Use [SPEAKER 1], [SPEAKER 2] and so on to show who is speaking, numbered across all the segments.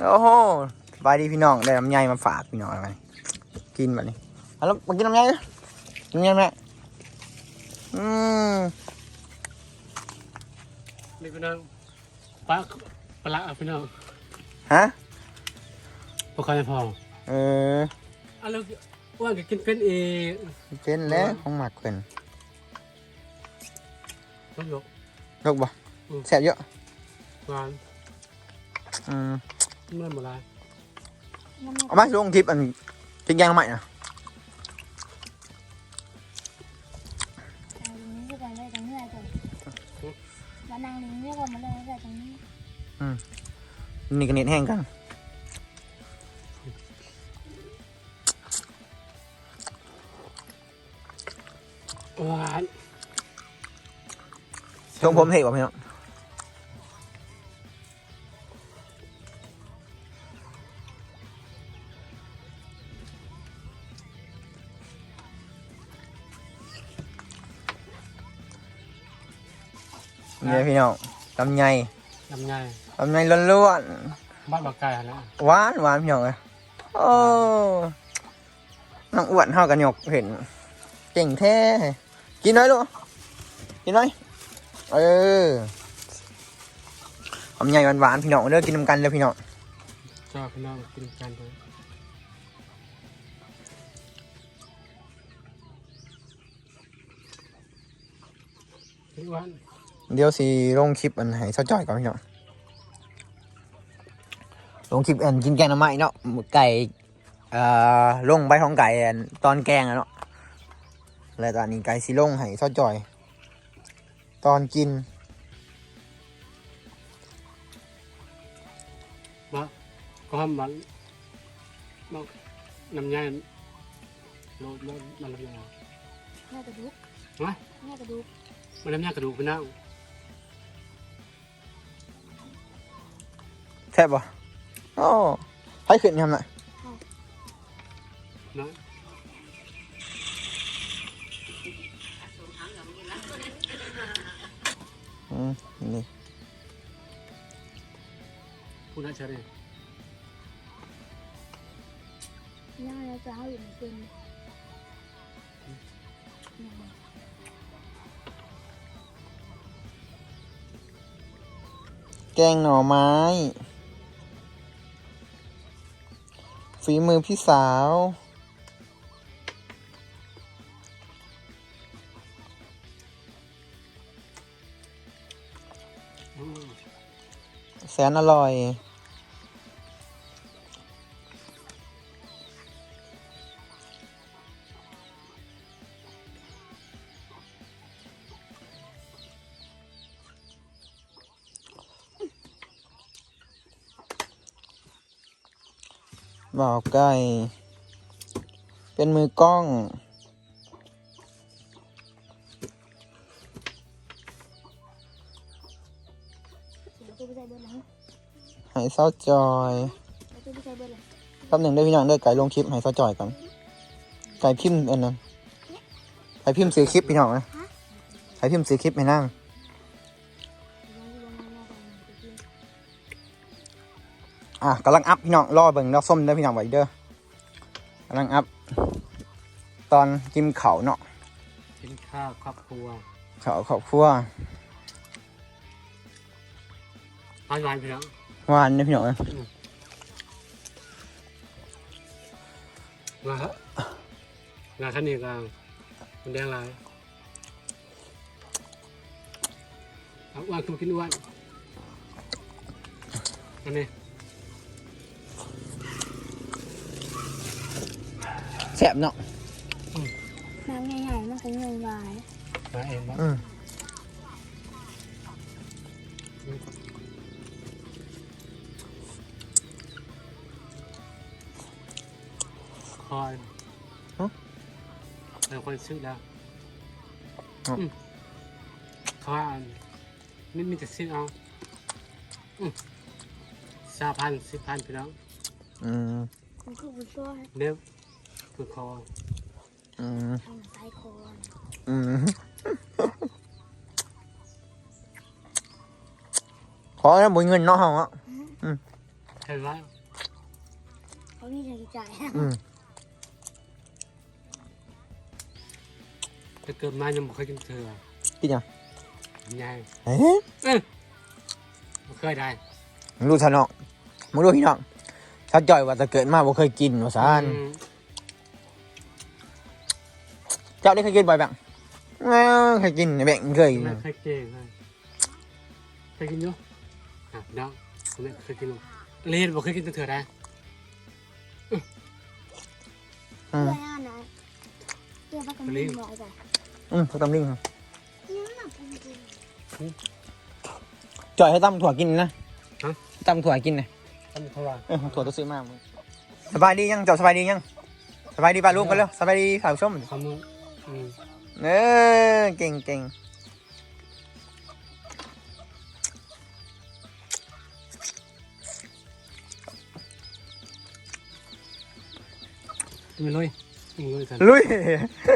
[SPEAKER 1] โอ้โหสบายดีพี่น้อง ได้ลำไยมาฝากพี่น้องอะไรกินแบบนี้เอาแล้วมากินลำไยนะกินลำไยไหมอืม
[SPEAKER 2] นี่พี่น้องปลาปลาอะพี่น้อง
[SPEAKER 1] ฮะ
[SPEAKER 2] พอคอยพอ
[SPEAKER 1] เออ
[SPEAKER 2] อะแล้วว่าก็กินเป็นเอง
[SPEAKER 1] เป็นแล้วของหมักเป็น
[SPEAKER 2] ยกยก
[SPEAKER 1] ลูกบ่
[SPEAKER 2] อืม
[SPEAKER 1] แสบเยอะ
[SPEAKER 2] หวาน
[SPEAKER 1] อืม
[SPEAKER 2] เมื่อหมดละ
[SPEAKER 1] เอามาลงคลิปอันกินแกงใหม่นะ
[SPEAKER 3] ลิงก็กันเลยตรงนี้เลยมานั่งลิงเนี่ยก็มาเลยเลยตรงนี้
[SPEAKER 1] นี่กันเน็ตแห้งกัน
[SPEAKER 2] หวาน
[SPEAKER 1] ชงผมเห็นบ่พี่น้อง เนี่ยพี่น้องลำไย
[SPEAKER 2] ลำไย
[SPEAKER 1] ลำไยล้วน
[SPEAKER 2] บ้านบักไก่นะ
[SPEAKER 1] ๆหวานหวานพี่น้องเลยโอ้น้องอ้วนเท่ากันหยกเห็น เก่งแท้กินน้อยลูกกินน้อยเออลำไยหวานๆพี่น้องเด้อกินนำกันเด้อพี่น้อง
[SPEAKER 2] ชอบพี่น้องกินกันเลยพี่หวาน
[SPEAKER 1] เดี๋ยวสิลงคลิปอันให้เซาจ่อยก่อนพี่น้องลงคลิปอันกินแกงหน้ำไม้เนาะหมูไก่เอ่อลงใบของไก่อันตอนแกงอะเนาะแล้วตอนนี้ไก่สิลงให้เซาจ่อย ตอนกิน
[SPEAKER 2] มาก็ทำมันมาน้ำยาโลดมันมันน้ำยา
[SPEAKER 3] แม่กระดูก
[SPEAKER 2] ฮะ
[SPEAKER 3] แม่กระดูก
[SPEAKER 2] มันน้ำยากระดูกพี่น้อง
[SPEAKER 1] แซ่บปะโอ้ให้ขึ้นทำน่ะ
[SPEAKER 2] เนาะ
[SPEAKER 1] อืมนี่
[SPEAKER 2] พูดน่าเชื่อเลย
[SPEAKER 3] ย่าแล้วจะเอาอยู่ในเป็น
[SPEAKER 1] แกงหน่อไม้ ฝีมือพี่สาว แสนอร่อย บ่าวไก่ เป็นมือกล้อง
[SPEAKER 3] เดี๋ยวตัวไปใส่เบอร์หลัง
[SPEAKER 1] ให้เศร้าจอย
[SPEAKER 3] เดี๋ยวตัวไปใส่เบอร์หลัง
[SPEAKER 1] แป๊บหนึ่งได้อพี่น้องเด้อไก่ลงคลิปให้เศร้าจอยก่อน ไก่พิมพ์อันนั้นไก่พิมพ์ซื้อคลิปพี่น้องนะไก่พิมพ์ซื้อคลิปให้นั่ง อะกำลังอัพพี่น้องรอเบิ่งดอกส้มเด้อพี่น้องไว้เด้อกำลังอัพตอนกินเขาวเนาะ
[SPEAKER 2] กินข้าวครอบครัว
[SPEAKER 1] เขาวครอบครัว
[SPEAKER 2] อร่อยพี่น้อง
[SPEAKER 1] หวานเด้อพี่น้องเอ้ย
[SPEAKER 2] มาครับงานขั้นนี้กลางมันแดงลายเอาอ้วนคือกินอ้วนอันนี้
[SPEAKER 1] บเนาะ
[SPEAKER 3] น้ำใหญ่ๆมันคงเงยวาย
[SPEAKER 2] มาเองบ้าง
[SPEAKER 1] อืม
[SPEAKER 2] คอยแล้วคนซื้อแล้วคอยอันนี่มีแต่ซื้อเอาสาพันสิบพันพี่น้อง
[SPEAKER 1] อืม
[SPEAKER 3] มันคือบุญช่วย
[SPEAKER 2] เนื้อ คือคอ
[SPEAKER 1] อืม
[SPEAKER 3] ทำสายคอ
[SPEAKER 1] อืมขอแล้วบุญเงินเนาะเฮาอะอืม
[SPEAKER 2] เห็นไหม
[SPEAKER 3] เขามีใจใจ
[SPEAKER 1] อืม
[SPEAKER 2] แต่เกิดมายังไม่เคยกินเธอ
[SPEAKER 1] กินยัง
[SPEAKER 2] ยาย
[SPEAKER 1] เฮ้ย
[SPEAKER 2] ไม่เคยได้
[SPEAKER 1] มึงรู้ชาวน้องมึงรู้พี่น้องชาวจ่อยว่าจะเกิดมาบ่เคยกินว่าซาน จ้าได้เคยกินบ่อยแบบเอ้าเคยกินแบ่งเคยกิน
[SPEAKER 2] ไม่เคยเก่งเลยเคยกินอยู่อะน้องผมไม่เคยกินหรอกเรียนบอกเคยกินแต่เธอได้
[SPEAKER 1] อื
[SPEAKER 3] เพื่
[SPEAKER 1] ม
[SPEAKER 3] อนนะเพื่อนพักกันไม่บ่อยจ้ะ
[SPEAKER 1] อืมเขาตำลิงครับ
[SPEAKER 3] นี่มันหนักจริง
[SPEAKER 1] จ่อยให้ตำถั่วกินนะตำถั่วกินนะ
[SPEAKER 2] ทำเท่าไหร่
[SPEAKER 1] เออถั่วตัวซื้อมามึงสบายดียังเจ้าสบายดียังสบายดีป่ะลูกกันแล้วสบายดีสาวส้ม
[SPEAKER 2] คำมึงอืม
[SPEAKER 1] เออเก่งเก่ง
[SPEAKER 2] มึงลุยมึงลุยกัน
[SPEAKER 1] ลุย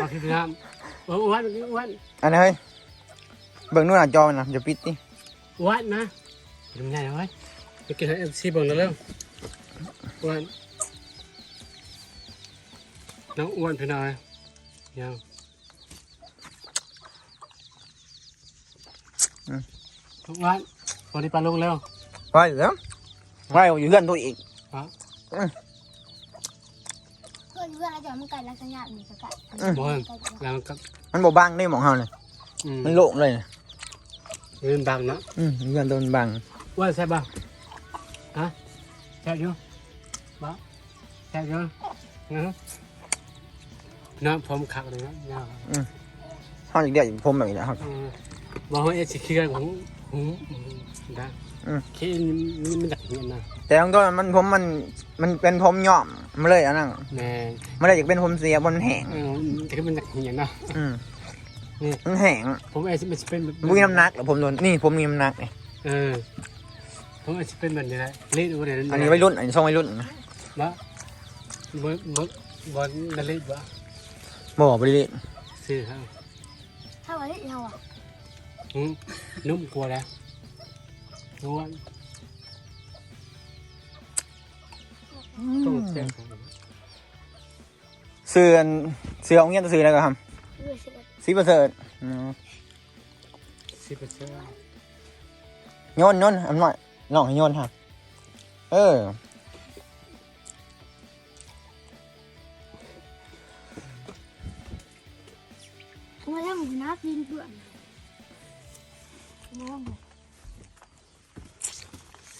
[SPEAKER 2] เอาที่น้ำอ้วนอ้วน
[SPEAKER 1] อันนี้เฮ้ยเบิ่งนู่นหน้าจอมันนะอย่าปิดดิ
[SPEAKER 2] อ้วนนะทำไงนะเว้ยไปกินให้เอฟซีเบิ่งแล้วเร็วอ้วนน้องอ้วนพี่น้อยยัง ทุกวันวันนี้ปลาลุงเร็ว
[SPEAKER 1] ไปเดี๋ยวไปอยู่เพื่อนตัวอีก
[SPEAKER 2] ครับ
[SPEAKER 3] เพื่อนเพื่อนอาจารย์มันไก่ลักษณะมีสกัด
[SPEAKER 2] บอลแล้วมันก็
[SPEAKER 1] มันบ่บังได้หมองเฮาเลย
[SPEAKER 2] อืม
[SPEAKER 1] มันโล่งเลยนะ
[SPEAKER 2] เงินบังเนาะ
[SPEAKER 1] อืมเพื่อนตัวมันบัง
[SPEAKER 2] ว่าใช่ป่ะฮะแช่อยู่บ้าแช่อยู่นะน้ำผมขักเลยนะยาว
[SPEAKER 1] เฮาอีกเดียวผมแบบนี้นะครับ
[SPEAKER 2] อืมบอกว่าเอชิคิกันของของ นะ
[SPEAKER 1] อืม
[SPEAKER 2] คิดนี่มันดักเงินนะ
[SPEAKER 1] แต่ของตัวมันผมมันมันเป็นผมย่อมมาเลยอันนั้น
[SPEAKER 2] แม่
[SPEAKER 1] มันเลยอยากเป็นผมเสียบนแห้ง
[SPEAKER 2] เออแต่ก็มันดักเงินนะ
[SPEAKER 1] อืม
[SPEAKER 2] นี่
[SPEAKER 1] มันแห้ง
[SPEAKER 2] ผมเอชิมันจะเป็นแบบ
[SPEAKER 1] บุ้ยน้ำหนักเหรอผมโดนนี่ผมมีน้ำหนักนี่
[SPEAKER 2] เออผมเอชิเป็นแบบนี้แหละเล่นวันนี้
[SPEAKER 1] อันนี้วัยรุ่นอันนี้ทรงวัยรุ่นนะ
[SPEAKER 2] บ้าบอลบอลบอลนั่นเล่นบ้า
[SPEAKER 1] บ่บริเวณ
[SPEAKER 2] ซื้อครับ
[SPEAKER 3] เท่าไหร่เราอะ
[SPEAKER 2] อืมนุ่มกลัวแล้วรู้ว่าต้องเจ็บของ
[SPEAKER 1] เสื้อเสื้อของเงี้ยจะซื้ออะไรก็ท
[SPEAKER 3] เพื่อนสิบำ
[SPEAKER 1] สีประเสริฐอืม
[SPEAKER 2] สิบเปอร์เซ็นต์
[SPEAKER 1] โยนโยนอันหน่อยน้องให้โยนค่ะ เออ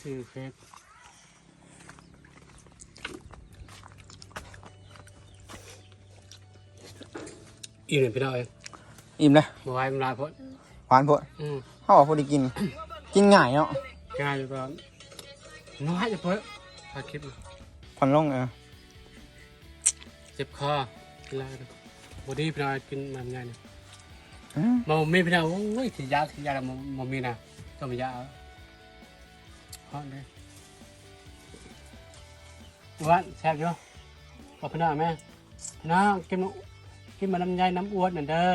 [SPEAKER 2] ซื้อเฟสอีกหนึ่งพี่น้องเอง
[SPEAKER 1] อิ่มเลย
[SPEAKER 2] มาไว้มันลายพ้น
[SPEAKER 1] หวานพวก
[SPEAKER 2] อืม
[SPEAKER 1] เขาบอกพอดีกิน กินง่ายเนาะ
[SPEAKER 2] ง่ายอยู่ก่อนน้อยจะเพิ่มถ่ายคลิป
[SPEAKER 1] ผ่อนลงเออ
[SPEAKER 2] เจ็บคอกินอะไรกันบอดี้พี่น้องกินมันไงเนี่ย
[SPEAKER 1] อืม
[SPEAKER 2] มันมีพี่น้องโอ้ยสียาสียามันมันมีนะต้องมียาเอา ฮอตเลยอ้วันแซ่บอยู่บอกพี่น้องแม่พี่น้องกินน้ำกินมาน้ำใยน้ำอ้วนน่ะเด้อ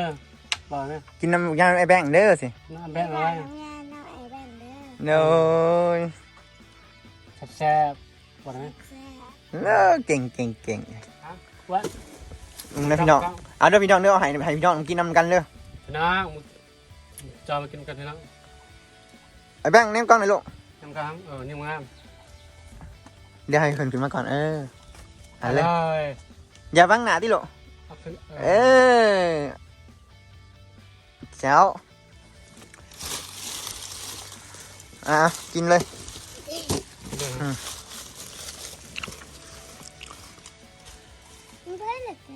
[SPEAKER 2] บอกแม่
[SPEAKER 1] กินน้ำยาไอ้แบงค์เด้อสิ
[SPEAKER 2] น้ำแบงอะไร
[SPEAKER 3] น้ำงานน้ำไอ้แบนเด้อ
[SPEAKER 1] เด้อ
[SPEAKER 2] แซ่บๆบอกแม่
[SPEAKER 3] แซ่
[SPEAKER 1] เด้อเก่งเก่งเก่ง
[SPEAKER 2] ว่า
[SPEAKER 1] อืมนะพี่น้องเอาเด้อพี่น้องเด้อเอาให้ให้พี่น้องกินน้ำกันเด้อ
[SPEAKER 2] พี่น้องจอมากินกันพี่น้อง
[SPEAKER 1] ไอ้แบงค์เนมกล้องหน่อยลูก
[SPEAKER 2] น้ำค้างเออนี่งาม
[SPEAKER 1] เดี๋ยวให้เพิ่นขึ้นมาก่อนเออเอะไร
[SPEAKER 2] เลย
[SPEAKER 1] อย่าบังหน้าที่ลูก
[SPEAKER 2] เอาขึ้นเอ
[SPEAKER 1] เอ
[SPEAKER 2] อ
[SPEAKER 1] อเจ้าอะกินเลย
[SPEAKER 3] มันได้เหล็กแก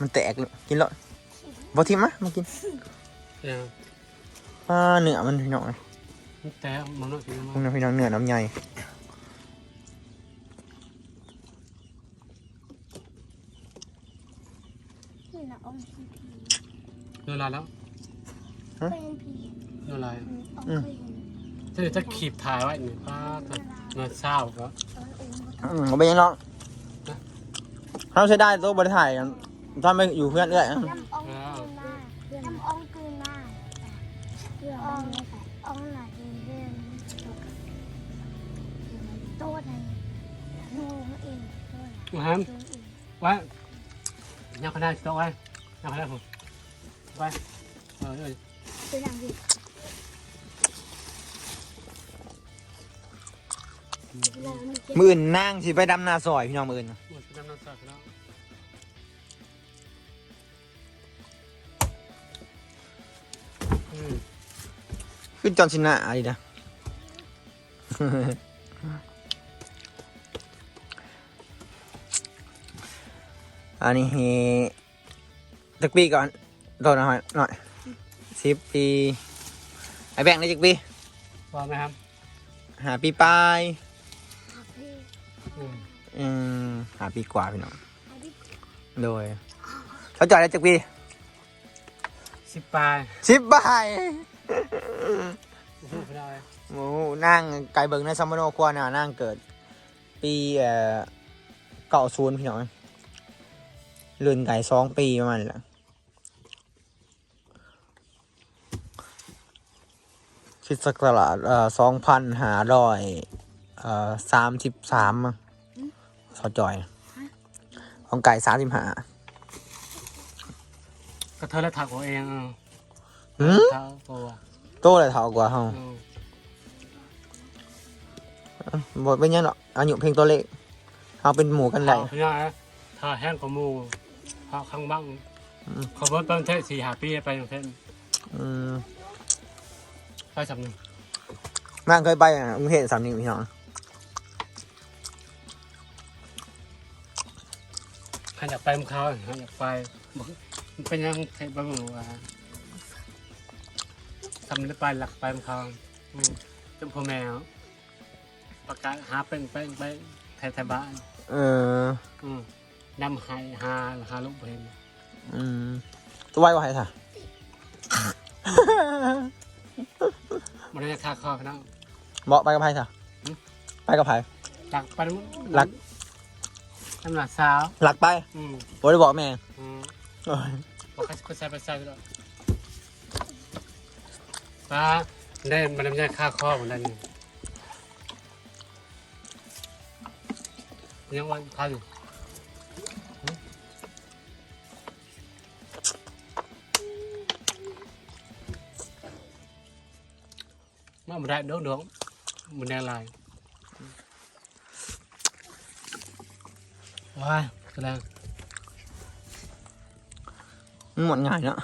[SPEAKER 1] มันแตกเลยกินเลยบอทิมมะมากิน
[SPEAKER 2] เนี่ย
[SPEAKER 1] อ่าเนื้อมันพี่น้อ ง
[SPEAKER 2] แต่มันต้องกิน
[SPEAKER 1] พว
[SPEAKER 2] มาก
[SPEAKER 1] นั้นพี่น้องเนื้อน้ำใหญ่
[SPEAKER 3] นี่นะอมพีพี
[SPEAKER 2] เนื้อลายแล้ว
[SPEAKER 3] เป็นพี
[SPEAKER 2] เนื้อลาย
[SPEAKER 3] อมเคยเห็น
[SPEAKER 2] จะจะขีบถ่ายไว้หนึ่งป้าเนื้อเศร้าก็
[SPEAKER 3] ตอนเอง
[SPEAKER 1] อืมเอาไปยังน้องเขาใช้ได้ตัวบริถ่ายกันตอนไปอยู่เพื่อนเอื้อย
[SPEAKER 3] น้ำออ มาห้า
[SPEAKER 2] ม
[SPEAKER 3] เอง
[SPEAKER 2] ไว้ยังเขาได้โต๊ะไว้ยังเขาได้ผมไว้เออเออ
[SPEAKER 3] เป็นอย่างดี
[SPEAKER 1] มืออื่นนั่งสิไปดำนาซอยพี่น้องมืออื่น
[SPEAKER 2] หมดน้ำน้ำซอสแล้วอืม
[SPEAKER 1] ขึ้นจอนชินะอะไรนะ อันนี้จักปีก่อนโดนหน่อยหน่อยสิบปีไอแบ่งได้จักปี
[SPEAKER 2] พอไหมครับ
[SPEAKER 1] หาปีปลาย
[SPEAKER 2] อืม
[SPEAKER 1] อืมหาปีกว่าพี่น้องโดยเขาจอดได้จักปี
[SPEAKER 2] สิบปลาย
[SPEAKER 1] สิบปลาย
[SPEAKER 2] โอ้โหไม่ได้
[SPEAKER 1] หมูนั่งไก่เบิงในซัมโมโนครัวน่ะนั่งเกิด ปีเอ่อเก่าศูนย์พี่น้อง เลื่อนไก่สองปีประมาณนี้แหละคริดสักราชเอ่อสองพันหาร้อยเอ่อสามสิบสามมั้งสอจอย ของไก่สามสิบห้า
[SPEAKER 2] ก็เธอแล้วถักเอาเองเออ
[SPEAKER 1] หืม
[SPEAKER 2] ถักตัว
[SPEAKER 1] โตเลยเท่ากว่าเฮา
[SPEAKER 2] เออ
[SPEAKER 1] บ่เป็นหยังหรอกอายุเพียงตัวเลขเฮาเป็นหมู่กันไหล
[SPEAKER 2] ถักพี่น้าถ้าแห้งกว่าหมู ถักข้างบ้าง
[SPEAKER 1] อืม
[SPEAKER 2] เขาบอกตั้งเทศสี่หาปีไปอย่างเช่น
[SPEAKER 1] อืม
[SPEAKER 2] ไปสำนึก
[SPEAKER 1] แม่งเคยไปอะกรุงเทพสามนิ้วพี่น้อง
[SPEAKER 2] ใครอยากไปมึงเขาใครอยากไปบอกมันเป็นยังเทศบ้างหรือว่าทำได้ไปหลักไปมึงเขาอืมจมพ่อแมวประกาศหาเป็นไปไปไทยไทยบ้าน
[SPEAKER 1] เออ
[SPEAKER 2] อืม นำหายหาหาลูกเพน
[SPEAKER 1] อืมตัวไว้ว่าไงท่ะ
[SPEAKER 2] มันจะค่าข้อพี่น้อง
[SPEAKER 1] บอกไปกับไผ่ท่ะ
[SPEAKER 2] หืม
[SPEAKER 1] ไปกับไผ่
[SPEAKER 2] หลักไป
[SPEAKER 1] หลัก
[SPEAKER 2] น้ำหนักสาว
[SPEAKER 1] หลักไป
[SPEAKER 2] อืม
[SPEAKER 1] บ่ได้บอกแม่
[SPEAKER 2] อืม
[SPEAKER 1] โอ้ย
[SPEAKER 2] บอกให้ก็ใส่ไปใส่แล้วป้าได้มันไม่ได้ค่าข้อเหมือนกันนี่ยังวันค่าอยู่ มาไม่ได้เด้อเด้อมันแน่ลายว้ายแสดง
[SPEAKER 1] มันหมดง่ายเนาะ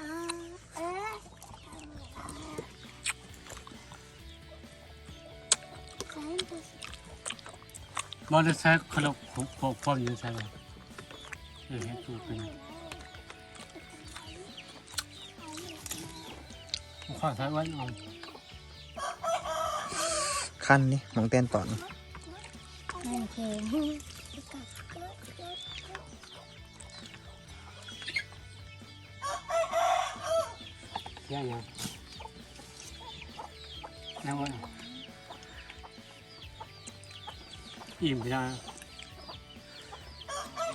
[SPEAKER 3] อ่าเอ๊ะใช้ตัว
[SPEAKER 2] บอลใช้ขลุ่มพวกพวกอยู่ใช่ไหมเออให้ตัวเป็น ข้อใช้ไว้เอา
[SPEAKER 1] คันนี่มองเต้นต่อน
[SPEAKER 3] แม่งเค็ม
[SPEAKER 2] แย่ยังนั่งไว้อิ่มไปยัง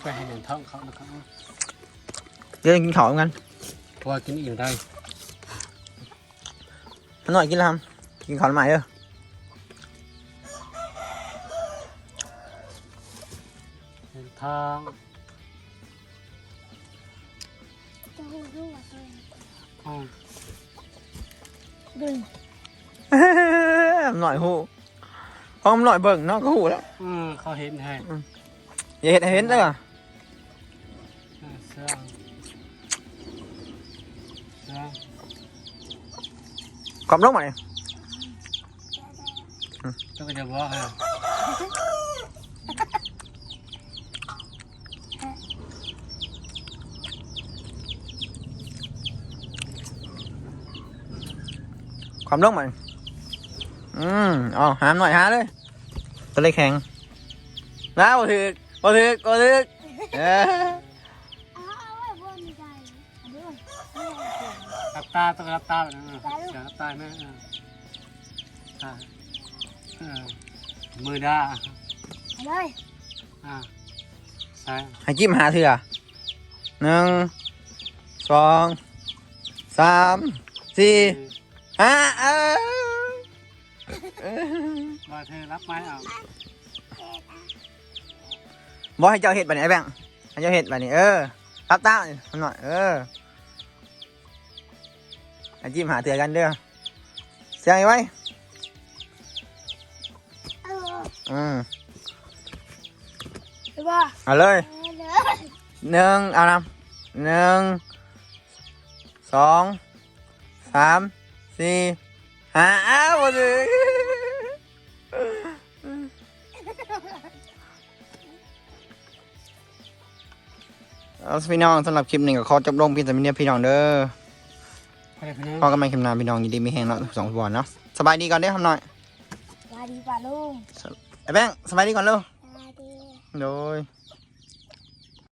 [SPEAKER 2] ไปให้เหรียญทองเขานะครับ
[SPEAKER 1] เดี๋ยวกินข้าวกัน
[SPEAKER 2] เพราะว่ากินอิ่มได้
[SPEAKER 1] มันหน่อยกินแล้วครับกินข้าวใหม่เด้อ
[SPEAKER 2] เหรียญทอง
[SPEAKER 3] จะหูดูว่าตัว
[SPEAKER 2] อืม
[SPEAKER 3] ดึง
[SPEAKER 1] หน่อยหูพอมนหน่อยเบิ่งเนาะก็หูแล้ว
[SPEAKER 2] อืมเขาเห็นให้
[SPEAKER 1] อย่าเห็นให้เห็นเด้อ
[SPEAKER 2] อ่า
[SPEAKER 1] ความร้องใหม่
[SPEAKER 2] ก็จะบอกให้
[SPEAKER 1] ความร้องใหม่อืมเอ๋อหามหน่อยหาเลยตัวเล็กแข็งแล้วบ่ถึกบ่ถึกบ่ถึกเออ
[SPEAKER 3] เอาเอาไว้บนใจอันนี้ก่อนไม่เอาเค็ม
[SPEAKER 2] รับตาต้องรับตาแบบนั้นนะอ ย่ารับตาแม่อ่าอ่าเออมือด้า
[SPEAKER 3] เอาเลย
[SPEAKER 2] อ่าใช่
[SPEAKER 1] ให้จิ้มหาเถื่อหนึ่งสองสามสี่ห้าเออ
[SPEAKER 2] ว่าเธอรับไม้เอา
[SPEAKER 1] บอกให้เจ้าเห็ดแบบนี้ไอ้แบงค์ให้เจ้าเห็ดแบบนี้เออรับตาทำหน่อยเออ ไอ้จิ้มหาเตือกันเด้อเสียงไว้
[SPEAKER 3] เออ
[SPEAKER 1] อืม
[SPEAKER 3] หรือว่า
[SPEAKER 1] เอาเลย
[SPEAKER 3] เออเลย
[SPEAKER 1] หนึ่งเอานำหนึ่งสองสามสี่ห้าอ้าวหมดเลยเอาพี่น้องสำหรับคลิปนี้ก็ขอจบลงเพียงแต่มีเนี่ยพี่น้องเด้อ
[SPEAKER 2] ไปเลยพี่น้อง
[SPEAKER 1] พอกันใหม่คลิปหน้าพี่น้องยินดีมีแห้งเนาะสองบอลเนาะสบายดีก่อนเด้อทำหน่อย
[SPEAKER 3] สวัสดีป่าลุง
[SPEAKER 1] ไอ้แบงค์สบายดีก่อนเร็ว
[SPEAKER 3] สวัสดี
[SPEAKER 1] โดย